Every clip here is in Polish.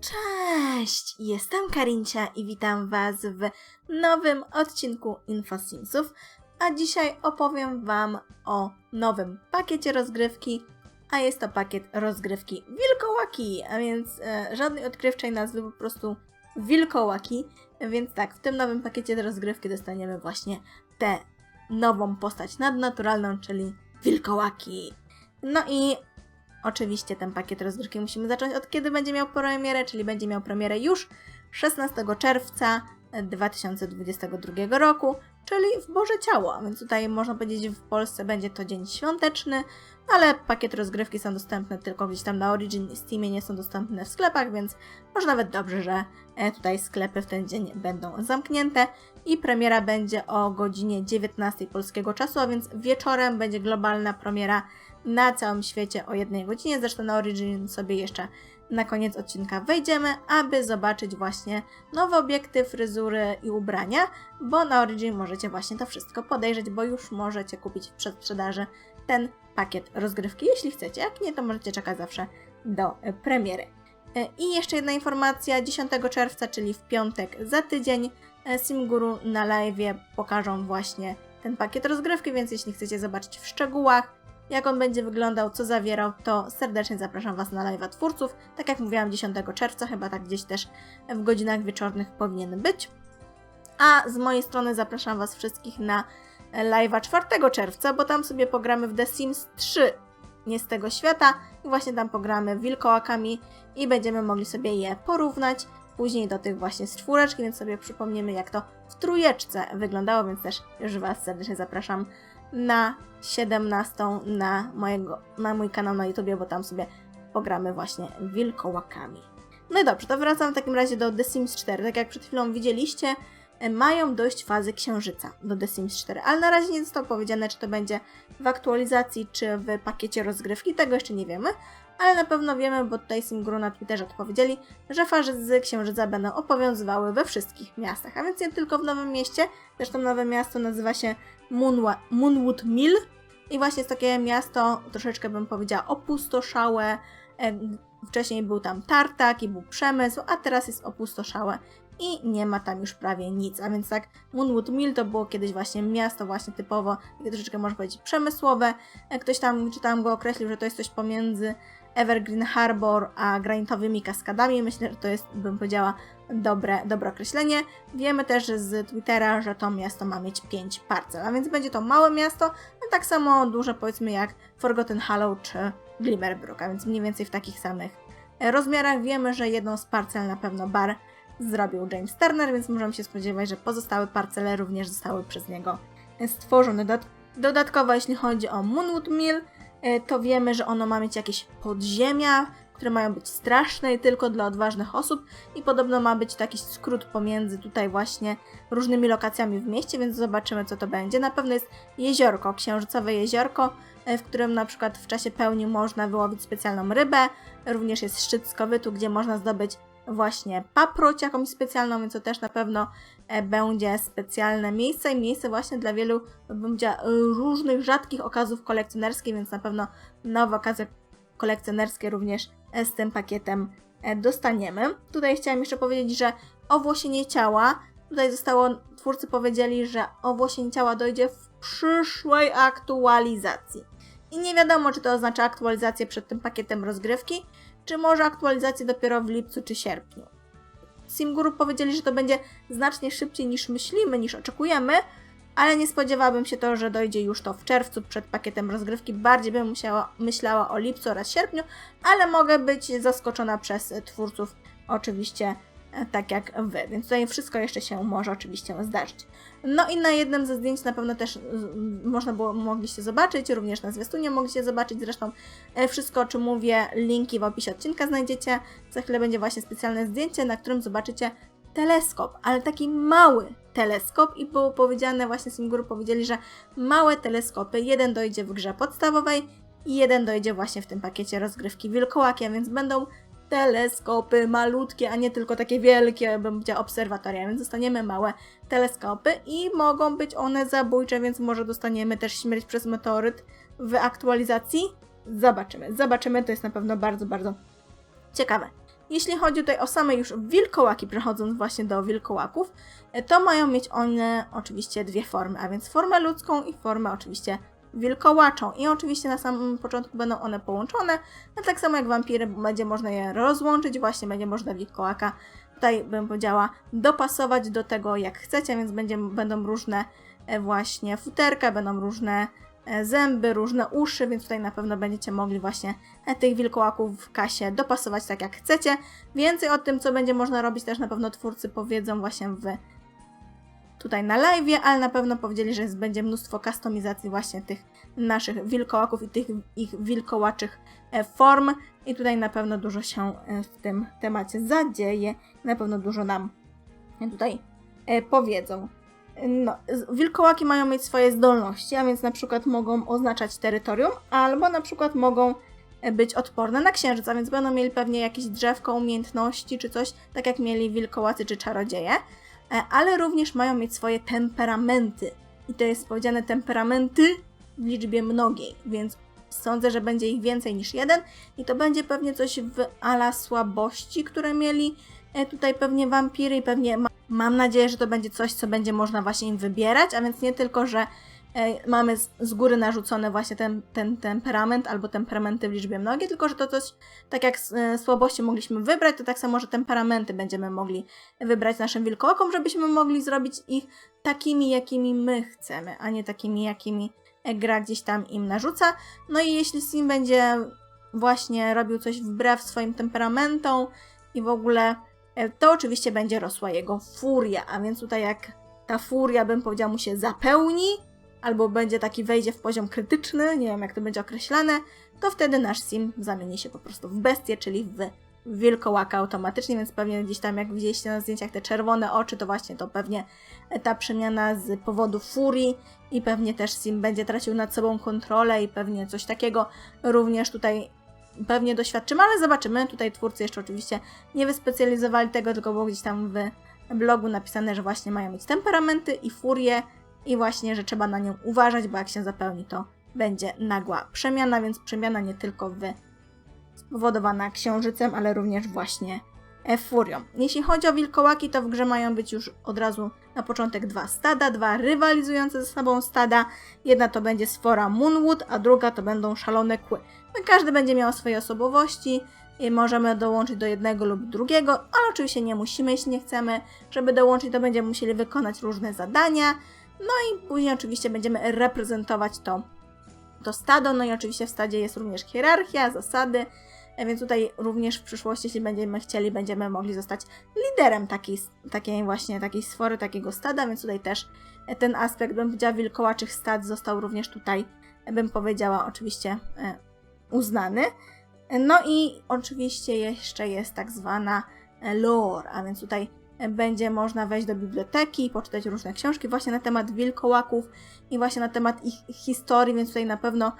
Cześć! Jestem Karincia i witam Was w nowym odcinku InfoSimsów, a dzisiaj opowiem Wam o nowym pakiecie rozgrywki, a jest to pakiet rozgrywki Wilkołaki, a więc e, żadnej odkrywczej nazwy, po prostu Wilkołaki, więc tak, w tym nowym pakiecie rozgrywki dostaniemy właśnie tę nową postać nadnaturalną, czyli Wilkołaki. No i Oczywiście ten pakiet rozgrywki musimy zacząć od kiedy będzie miał premierę, czyli będzie miał premierę już 16 czerwca 2022 roku, czyli w Boże Ciało, a więc tutaj można powiedzieć, w Polsce będzie to dzień świąteczny, ale pakiet rozgrywki są dostępne tylko gdzieś tam na Origin i Steamie, nie są dostępne w sklepach, więc może nawet dobrze, że e, tutaj sklepy w ten dzień będą zamknięte i premiera będzie o godzinie 19 polskiego czasu, a więc wieczorem będzie globalna premiera na całym świecie o jednej godzinie. Zresztą na Origin sobie jeszcze na koniec odcinka wejdziemy, aby zobaczyć właśnie nowe obiekty, fryzury i ubrania, bo na Origin możecie właśnie to wszystko podejrzeć, bo już możecie kupić w przedsprzedaży ten pakiet rozgrywki, jeśli chcecie. Jak nie, to możecie czekać zawsze do premiery. E, I jeszcze jedna informacja, 10 czerwca, czyli w piątek za tydzień, e, Simguru na live pokażą właśnie ten pakiet rozgrywki, więc jeśli chcecie zobaczyć w szczegółach, jak on będzie wyglądał, co zawierał, to serdecznie zapraszam Was na live'a twórców. Tak jak mówiłam, 10 czerwca, chyba tak gdzieś też w godzinach wieczornych powinien być. A z mojej strony zapraszam Was wszystkich na live'a 4 czerwca, bo tam sobie pogramy w The Sims 3 nie z tego świata i właśnie tam pogramy wilkołakami i będziemy mogli sobie je porównać później do tych właśnie z czwóreczki, więc sobie przypomniemy jak to w trójeczce wyglądało, więc też już Was serdecznie zapraszam na 17 na, mojego, na mój kanał na YouTube, bo tam sobie pogramy właśnie wilkołakami. No i dobrze, to wracam w takim razie do The Sims 4. Tak jak przed chwilą widzieliście, e, mają dojść fazy księżyca do The Sims 4, ale na razie nie zostało powiedziane, czy to będzie w aktualizacji, czy w pakiecie rozgrywki, tego jeszcze nie wiemy, ale na pewno wiemy, bo tutaj Simguru na Twitterze odpowiedzieli, że fazy księżyca będą obowiązywały we wszystkich miastach, a więc nie tylko w Nowym Mieście, zresztą nowe miasto nazywa się Moonwa Moonwood Mill. I właśnie jest takie miasto, troszeczkę bym powiedziała opustoszałe, e, wcześniej był tam tartak i był przemysł, a teraz jest opustoszałe. I nie ma tam już prawie nic. A więc tak, Moonwood Mill to było kiedyś właśnie miasto właśnie typowo, troszeczkę można powiedzieć przemysłowe. E, ktoś tam, czytałem go, określił, że to jest coś pomiędzy Evergreen Harbor a granitowymi kaskadami. Myślę, że to jest, bym powiedziała, dobre, dobre określenie. Wiemy też z Twittera, że to miasto ma mieć 5 parcel, a więc będzie to małe miasto, no tak samo duże powiedzmy jak Forgotten Hollow czy Glimmerbrook, a więc mniej więcej w takich samych rozmiarach. Wiemy, że jedną z parcel na pewno bar zrobił James Turner, więc możemy się spodziewać, że pozostałe parcele również zostały przez niego stworzone. Dodatkowo, jeśli chodzi o Moonwood Mill, E, to wiemy, że ono ma mieć jakieś podziemia, które mają być straszne i tylko dla odważnych osób i podobno ma być taki skrót pomiędzy tutaj właśnie różnymi lokacjami w mieście, więc zobaczymy co to będzie. Na pewno jest jeziorko, księżycowe jeziorko, e, w którym na przykład w czasie pełni można wyłowić specjalną rybę, również jest szczyt skowytu, gdzie można zdobyć właśnie paproć jakąś specjalną, więc to też na pewno e, będzie specjalne miejsce i miejsce właśnie dla wielu, bym różnych rzadkich okazów kolekcjonerskich, więc na pewno nowe okazje kolekcjonerskie również e, z tym pakietem e, dostaniemy. Tutaj chciałam jeszcze powiedzieć, że owłosienie ciała, tutaj zostało, twórcy powiedzieli, że owłosienie ciała dojdzie w przyszłej aktualizacji. I nie wiadomo, czy to oznacza aktualizację przed tym pakietem rozgrywki, czy może aktualizację dopiero w lipcu czy sierpniu. Simguru powiedzieli, że to będzie znacznie szybciej niż myślimy, niż oczekujemy, ale nie spodziewałabym się to, że dojdzie już to w czerwcu przed pakietem rozgrywki. Bardziej bym musiała, myślała o lipcu oraz sierpniu, ale mogę być zaskoczona przez twórców oczywiście tak jak wy, więc tutaj wszystko jeszcze się może oczywiście zdarzyć. No i na jednym ze zdjęć na pewno też można było, mogliście zobaczyć, również na zwiastunie mogliście zobaczyć, zresztą e, wszystko o czym mówię, linki w opisie odcinka znajdziecie. Za chwilę będzie właśnie specjalne zdjęcie, na którym zobaczycie teleskop, ale taki mały teleskop i było powiedziane, właśnie z góry powiedzieli, że małe teleskopy, jeden dojdzie w grze podstawowej i jeden dojdzie właśnie w tym pakiecie rozgrywki wilkołakiem, więc będą teleskopy malutkie, a nie tylko takie wielkie, bym powiedziała, obserwatoria, więc dostaniemy małe teleskopy i mogą być one zabójcze, więc może dostaniemy też śmierć przez meteoryt w aktualizacji. Zobaczymy, zobaczymy, to jest na pewno bardzo, bardzo ciekawe. Jeśli chodzi tutaj o same już wilkołaki, przechodząc właśnie do wilkołaków, to mają mieć one oczywiście dwie formy, a więc formę ludzką i formę oczywiście wilkołaczą. I oczywiście na samym początku będą one połączone, a tak samo jak wampiry będzie można je rozłączyć, właśnie będzie można wilkołaka tutaj bym powiedziała dopasować do tego jak chcecie, więc będzie, będą różne e, właśnie futerka, będą różne e, zęby, różne uszy, więc tutaj na pewno będziecie mogli właśnie e, tych wilkołaków w kasie dopasować tak jak chcecie. Więcej o tym, co będzie można robić też na pewno twórcy powiedzą właśnie w tutaj na live, ale na pewno powiedzieli, że będzie mnóstwo kustomizacji właśnie tych naszych wilkołaków i tych ich wilkołaczych e, form. I tutaj na pewno dużo się e, w tym temacie zadzieje, na pewno dużo nam tutaj e, powiedzą. No, wilkołaki mają mieć swoje zdolności, a więc na przykład mogą oznaczać terytorium, albo na przykład mogą być odporne na księżyc, a więc będą mieli pewnie jakieś drzewko umiejętności czy coś, tak jak mieli wilkołacy czy czarodzieje, ale również mają mieć swoje temperamenty. I to jest powiedziane temperamenty w liczbie mnogiej, więc sądzę, że będzie ich więcej niż jeden i to będzie pewnie coś w ala słabości, które mieli e, tutaj pewnie wampiry i pewnie ma, mam nadzieję, że to będzie coś, co będzie można właśnie im wybierać, a więc nie tylko, że e, mamy z, góry narzucony właśnie ten, ten temperament albo temperamenty w liczbie mnogiej, tylko że to coś, tak jak e, słabości mogliśmy wybrać, to tak samo, że temperamenty będziemy mogli wybrać naszym wilkołakom, żebyśmy mogli zrobić ich takimi, jakimi my chcemy, a nie takimi, jakimi gra gdzieś tam im narzuca. No i jeśli Sim będzie właśnie robił coś wbrew swoim temperamentom i w ogóle, e, to oczywiście będzie rosła jego furia, a więc tutaj jak ta furia, bym powiedziała, mu się zapełni, albo będzie taki wejdzie w poziom krytyczny, nie wiem jak to będzie określane, to wtedy nasz sim zamieni się po prostu w bestię, czyli w wilkołaka automatycznie, więc pewnie gdzieś tam jak widzieliście na zdjęciach te czerwone oczy, to właśnie to pewnie ta przemiana z powodu furii i pewnie też Sim będzie tracił nad sobą kontrolę i pewnie coś takiego również tutaj pewnie doświadczymy, ale zobaczymy. Tutaj twórcy jeszcze oczywiście nie wyspecjalizowali tego, tylko było gdzieś tam w blogu napisane, że właśnie mają mieć temperamenty i furię i właśnie, że trzeba na nią uważać, bo jak się zapełni, to będzie nagła przemiana, więc przemiana nie tylko w spowodowana księżycem, ale również właśnie e, furią. Jeśli chodzi o wilkołaki, to w grze mają być już od razu na początek dwa stada, dwa rywalizujące ze sobą stada. Jedna to będzie sfora Moonwood, a druga to będą szalone kły. No, każdy będzie miał swoje osobowości i możemy dołączyć do jednego lub drugiego, ale oczywiście nie musimy, jeśli nie chcemy. Żeby dołączyć, to będziemy musieli wykonać różne zadania. No i później oczywiście będziemy reprezentować to, to stado. No i oczywiście w stadzie jest również hierarchia, zasady. E, Więc tutaj również w przyszłości, jeśli będziemy chcieli, będziemy mogli zostać liderem takiej, takiej właśnie takiej sfory, takiego stada, więc tutaj też e, ten aspekt, bym powiedziała, wilkołaczych stad został również tutaj, e, bym powiedziała, oczywiście uznany. No i oczywiście jeszcze jest tak zwana lore, a więc tutaj będzie można wejść do biblioteki i poczytać różne książki właśnie na temat wilkołaków i właśnie na temat ich historii, więc tutaj na pewno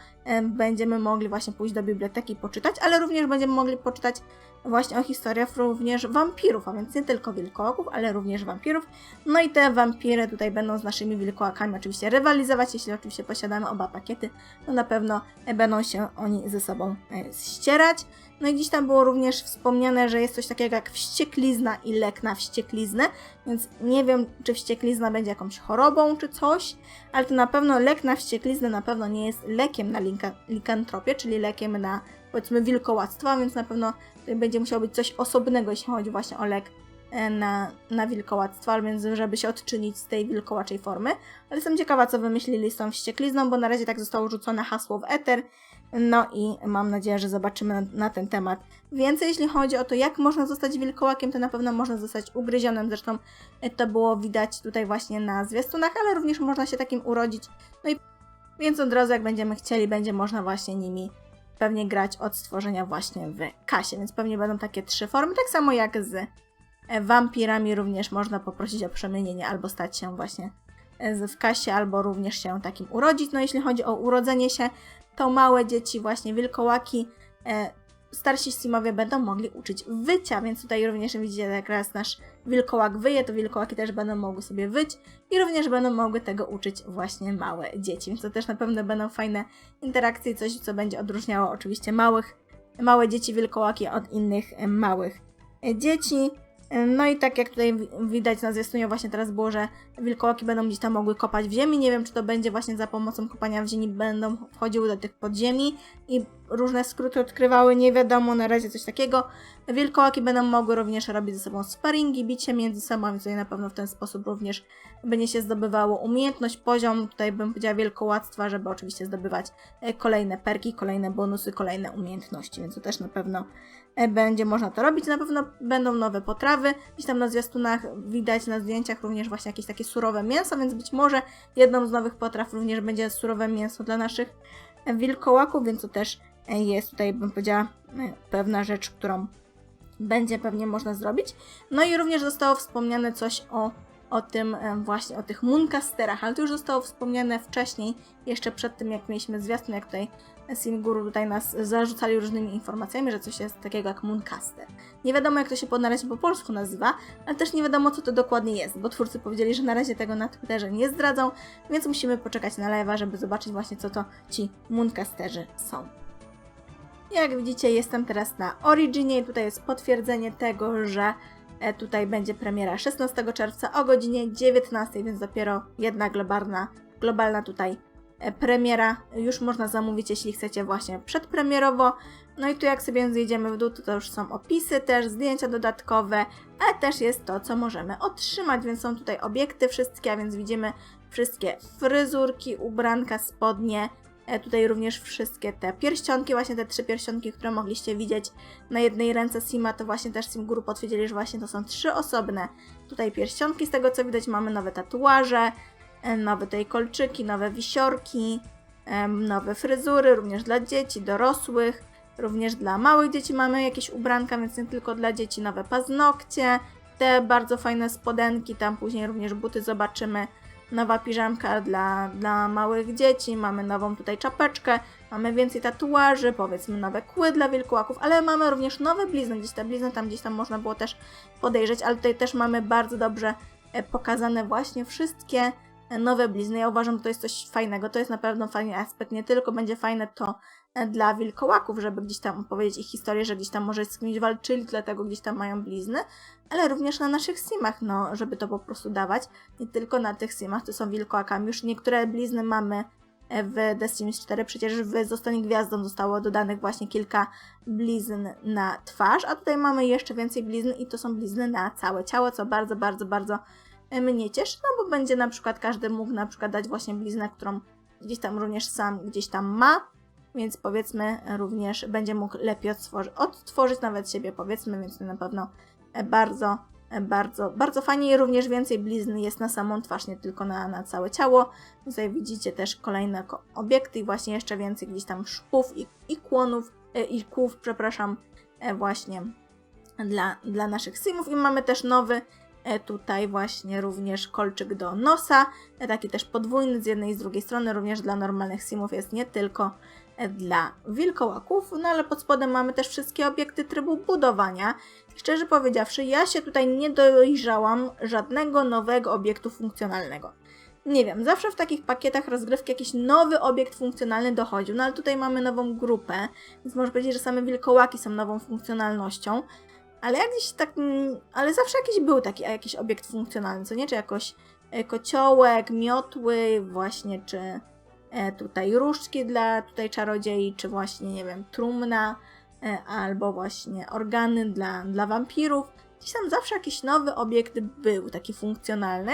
będziemy mogli właśnie pójść do biblioteki i poczytać, ale również będziemy mogli poczytać właśnie o historiach również wampirów, a więc nie tylko wilkołaków, ale również wampirów. No i te wampiry tutaj będą z naszymi wilkołakami oczywiście rywalizować, jeśli oczywiście posiadamy oba pakiety, to na pewno będą się oni ze sobą e, ścierać. No i gdzieś tam było również wspomniane, że jest coś takiego jak wścieklizna i lek na wściekliznę, więc nie wiem, czy wścieklizna będzie jakąś chorobą czy coś, ale to na pewno lek na wściekliznę na pewno nie jest lekiem na linka- likantropię, czyli lekiem na powiedzmy wilkołactwo, więc na pewno będzie musiało być coś osobnego, jeśli chodzi właśnie o lek e, na, na wilkołactwo, więc żeby się odczynić z tej wilkołaczej formy. Ale jestem ciekawa, co wymyślili z tą wścieklizną, bo na razie tak zostało rzucone hasło w eter. No i mam nadzieję, że zobaczymy na, ten temat więcej. Jeśli chodzi o to, jak można zostać wilkołakiem, to na pewno można zostać ugryzionym. Zresztą e, to było widać tutaj właśnie na zwiastunach, ale również można się takim urodzić. No i więc od razu, jak będziemy chcieli, będzie można właśnie nimi pewnie grać od stworzenia właśnie w kasie, więc pewnie będą takie trzy formy, tak samo jak z e, wampirami również można poprosić o przemienienie albo stać się właśnie w kasie, albo również się takim urodzić. No jeśli chodzi o urodzenie się, to małe dzieci, właśnie wilkołaki, e, starsi simowie będą mogli uczyć wycia, więc tutaj również widzicie, jak raz nasz wilkołak wyje, to wilkołaki też będą mogły sobie wyć i również będą mogły tego uczyć właśnie małe dzieci, więc to też na pewno będą fajne interakcje coś, co będzie odróżniało oczywiście małych, małe dzieci wilkołaki od innych e, małych e, dzieci. No i tak jak tutaj wi- widać na zwiastunie właśnie teraz było, że wilkołaki będą gdzieś tam mogły kopać w ziemi. Nie wiem, czy to będzie właśnie za pomocą kopania w ziemi będą wchodziły do tych podziemi i różne skróty odkrywały, nie wiadomo, na razie coś takiego. Wilkołaki będą mogły również robić ze sobą sparingi, bicie między sobą, więc na pewno w ten sposób również będzie się zdobywało umiejętność, poziom, tutaj bym powiedziała wielkołactwa, żeby oczywiście zdobywać e, kolejne perki, kolejne bonusy, kolejne umiejętności, więc to też na pewno będzie można to robić. Na pewno będą nowe potrawy. Gdzieś tam na zwiastunach widać na zdjęciach również właśnie jakieś takie surowe mięso, więc być może jedną z nowych potraw również będzie surowe mięso dla naszych e, wilkołaków, więc to też e, jest tutaj, bym powiedziała, e, pewna rzecz, którą będzie pewnie można zrobić. No i również zostało wspomniane coś o, o tym e, właśnie, o tych mooncasterach, ale to już zostało wspomniane wcześniej, jeszcze przed tym jak mieliśmy zwiastun, jak tutaj Simguru tutaj nas zarzucali różnymi informacjami, że coś jest takiego jak Mooncaster. Nie wiadomo jak to się na razie po polsku nazywa, ale też nie wiadomo co to dokładnie jest, bo twórcy powiedzieli, że na razie tego na Twitterze nie zdradzą, więc musimy poczekać na live'a, żeby zobaczyć właśnie co to ci Mooncasterzy są. Jak widzicie jestem teraz na Originie i tutaj jest potwierdzenie tego, że e, tutaj będzie premiera 16 czerwca o godzinie 19, więc dopiero jedna globalna, globalna tutaj premiera już można zamówić, jeśli chcecie właśnie przedpremierowo. No i tu jak sobie zjedziemy w dół, to, to już są opisy też, zdjęcia dodatkowe, ale też jest to, co możemy otrzymać, więc są tutaj obiekty wszystkie, a więc widzimy wszystkie fryzurki, ubranka, spodnie, e, tutaj również wszystkie te pierścionki, właśnie te trzy pierścionki, które mogliście widzieć na jednej ręce Sima, to właśnie też Sim Guru potwierdzili, że właśnie to są trzy osobne tutaj pierścionki, z tego co widać mamy nowe tatuaże, e, nowe tutaj kolczyki, nowe wisiorki, em, nowe fryzury, również dla dzieci, dorosłych, również dla małych dzieci mamy jakieś ubranka, więc nie tylko dla dzieci, nowe paznokcie, te bardzo fajne spodenki, tam później również buty zobaczymy, nowa piżamka dla, dla małych dzieci, mamy nową tutaj czapeczkę, mamy więcej tatuaży, powiedzmy nowe kły dla wilkołaków, ale mamy również nowe blizny, gdzieś te blizny tam gdzieś tam można było też podejrzeć, ale tutaj też mamy bardzo dobrze e, pokazane właśnie wszystkie e, nowe blizny. Ja uważam, że to jest coś fajnego, to jest na pewno fajny aspekt, nie tylko będzie fajne to e, dla wilkołaków, żeby gdzieś tam opowiedzieć ich historię, że gdzieś tam może z kimś walczyli, dlatego gdzieś tam mają blizny, ale również na naszych simach, no, żeby to po prostu dawać. Nie tylko na tych simach, to są wilkołakami. Już niektóre blizny mamy e, w The Sims 4, przecież w Zostanie Gwiazdą zostało dodanych właśnie kilka blizn na twarz, a tutaj mamy jeszcze więcej blizn i to są blizny na całe ciało, co bardzo, bardzo, bardzo mnie cieszy, no bo będzie na przykład każdy mógł na przykład dać właśnie bliznę, którą gdzieś tam również sam gdzieś tam ma, więc powiedzmy również będzie mógł lepiej odtworzyć, odtworzyć nawet siebie powiedzmy, więc to na pewno bardzo, bardzo, bardzo fajnie i również więcej blizny jest na samą twarz, nie tylko na, na całe ciało. Tutaj widzicie też kolejne ko- obiekty i właśnie jeszcze więcej gdzieś tam szpów i, i kłonów, e, i kłów, przepraszam, e, właśnie dla, dla naszych simów i mamy też nowy tutaj właśnie również kolczyk do nosa, e, taki też podwójny z jednej i z drugiej strony, również dla normalnych simów jest nie tylko e, dla wilkołaków, no ale pod spodem mamy też wszystkie obiekty trybu budowania. Szczerze powiedziawszy, ja się tutaj nie dojrzałam żadnego nowego obiektu funkcjonalnego. Nie wiem, zawsze w takich pakietach rozgrywki jakiś nowy obiekt funkcjonalny dochodził, no ale tutaj mamy nową grupę, więc można powiedzieć, że same wilkołaki są nową funkcjonalnością. Ale jak gdzieś tak, mm, ale zawsze jakiś był taki jakiś obiekt funkcjonalny, co nie? Czy jakoś e, kociołek, miotły, właśnie, czy e, tutaj różdżki dla tutaj czarodziei, czy właśnie, nie wiem, trumna, e, albo właśnie organy dla, dla wampirów. Gdzieś tam zawsze jakiś nowy obiekt był, taki funkcjonalny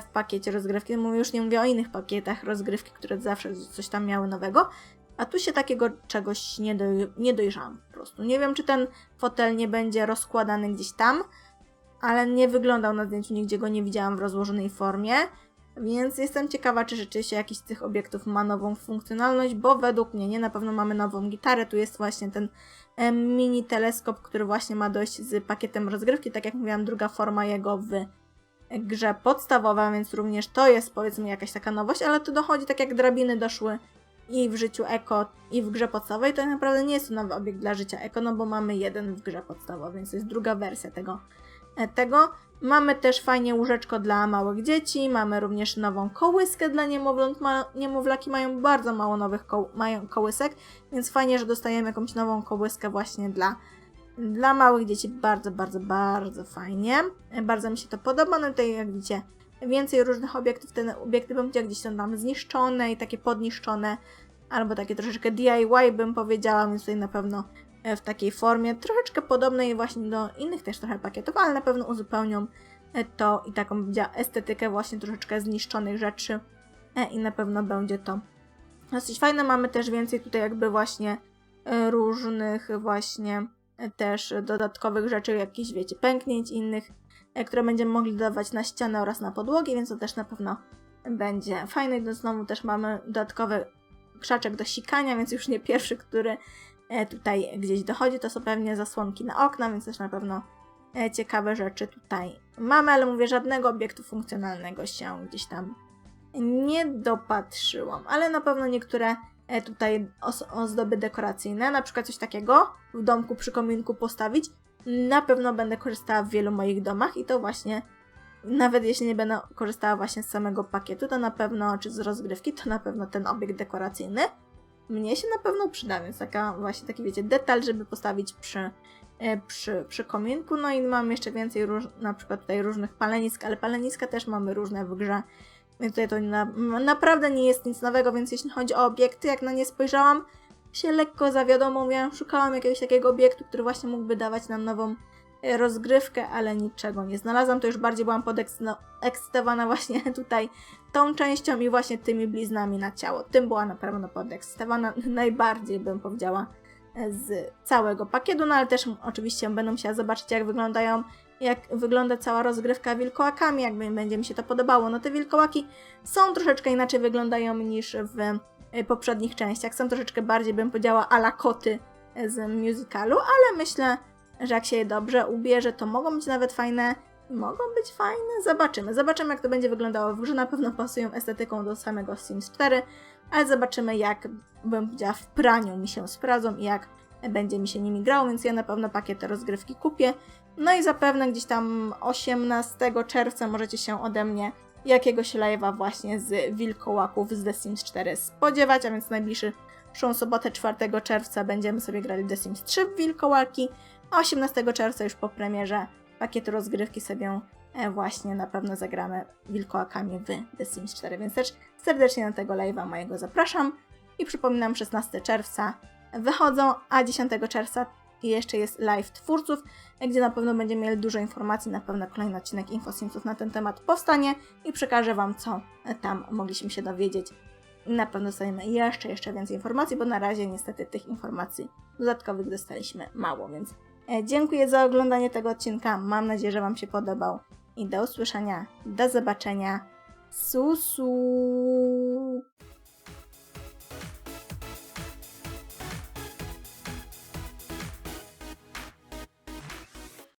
w pakiecie rozgrywki. Mówię, już nie mówię o innych pakietach rozgrywki, które zawsze coś tam miały nowego. A tu się takiego czegoś nie, doj- nie dojrzałam po prostu. Nie wiem, czy ten fotel nie będzie rozkładany gdzieś tam, ale nie wyglądał na zdjęciu, nigdzie go nie widziałam w rozłożonej formie. Więc jestem ciekawa, czy rzeczywiście jakiś z tych obiektów ma nową funkcjonalność, bo według mnie nie, na pewno mamy nową gitarę. Tu jest właśnie ten e, mini teleskop, który właśnie ma dojść z pakietem rozgrywki. Tak jak mówiłam, druga forma jego w grze podstawowa, więc również to jest powiedzmy jakaś taka nowość, ale to dochodzi tak jak drabiny doszły i w życiu eko, i w grze podstawowej, to tak naprawdę nie jest to nowy obiekt dla życia eko, no bo mamy jeden w grze podstawowej, więc jest druga wersja tego. e, tego. Mamy też fajnie łóżeczko dla małych dzieci, mamy również nową kołyskę dla niemowląt. Ma, niemowlaki mają bardzo mało nowych mają kołysek, więc fajnie, że dostajemy jakąś nową kołyskę właśnie dla Dla małych dzieci bardzo, bardzo, bardzo fajnie. E, Bardzo mi się to podoba. No tutaj jak widzicie, więcej różnych obiektów. Te obiekty powiedziała gdzieś są tam zniszczone i takie podniszczone, albo takie troszeczkę DIY bym powiedziała, więc tutaj na pewno e, w takiej formie troszeczkę podobnej właśnie do innych też trochę pakietów, ale na pewno uzupełnią e, to i taką estetykę właśnie troszeczkę zniszczonych rzeczy e, i na pewno będzie to dosyć fajne. Mamy też więcej tutaj jakby właśnie różnych właśnie też dodatkowych rzeczy, jakichś wiecie, pęknięć innych, które będziemy mogli dodawać na ścianę oraz na podłogi, więc to też na pewno będzie fajne. I to znowu też mamy dodatkowy krzaczek do sikania, więc już nie pierwszy, który e, tutaj gdzieś dochodzi. To są pewnie zasłonki na okna, więc też na pewno e, ciekawe rzeczy tutaj mamy, ale mówię, żadnego obiektu funkcjonalnego się gdzieś tam nie dopatrzyłam, ale na pewno niektóre e, tutaj ozdoby dekoracyjne, na przykład coś takiego w domku przy kominku postawić, na pewno będę korzystała w wielu moich domach i to właśnie, nawet jeśli nie będę korzystała właśnie z samego pakietu, to na pewno, czy z rozgrywki, to na pewno ten obiekt dekoracyjny mnie się na pewno przyda, więc taka właśnie taki wiecie, detal, żeby postawić przy, e, przy, przy kominku, no i mam jeszcze więcej róż, na przykład tutaj różnych palenisk, ale paleniska też mamy różne w grze, więc tutaj to na, naprawdę nie jest nic nowego, więc jeśli chodzi o obiekty, jak na nie spojrzałam, się lekko zawiadomo, miałam, szukałam jakiegoś takiego obiektu, który właśnie mógłby dawać nam nową e, rozgrywkę, ale niczego nie znalazłam, to już bardziej byłam podekscytowana właśnie tutaj tą częścią i właśnie tymi bliznami na ciało. Tym była na pewno podekscytowana najbardziej, bym powiedziała, e, z całego pakietu, no ale też oczywiście będę musiała zobaczyć, jak wyglądają jak wygląda cała rozgrywka wilkołakami, jak będzie mi się to podobało. No te wilkołaki są troszeczkę inaczej wyglądają niż w poprzednich częściach. Są troszeczkę bardziej, bym powiedziała, ala koty z musicalu, ale myślę, że jak się je dobrze ubierze, to mogą być nawet fajne. Mogą być fajne, zobaczymy. Zobaczymy, jak to będzie wyglądało w grze. Na pewno pasują estetyką do samego Sims 4, ale zobaczymy, jak bym powiedziała, w praniu mi się sprawdzą i jak będzie mi się nimi grało, więc ja na pewno pakiet rozgrywki kupię. No i zapewne gdzieś tam 18 czerwca możecie się ode mnie jakiegoś live'a właśnie z wilkołaków z The Sims 4 spodziewać, a więc najbliższą sobotę 4 czerwca będziemy sobie grali The Sims 3 w wilkołaki, a 18 czerwca już po premierze pakietu rozgrywki sobie e, właśnie na pewno zagramy wilkołakami w The Sims 4, więc też serdecznie na tego live'a mojego zapraszam i przypominam 16 czerwca wychodzą, a 10 czerwca jeszcze jest live twórców, gdzie na pewno będziemy mieli dużo informacji, na pewno kolejny odcinek InfoSimsów na ten temat powstanie i przekażę Wam, co tam mogliśmy się dowiedzieć. I na pewno dostaniemy jeszcze, jeszcze więcej informacji, bo na razie niestety tych informacji dodatkowych dostaliśmy mało, więc e, dziękuję za oglądanie tego odcinka, mam nadzieję, że Wam się podobał i do usłyszenia, do zobaczenia, susu!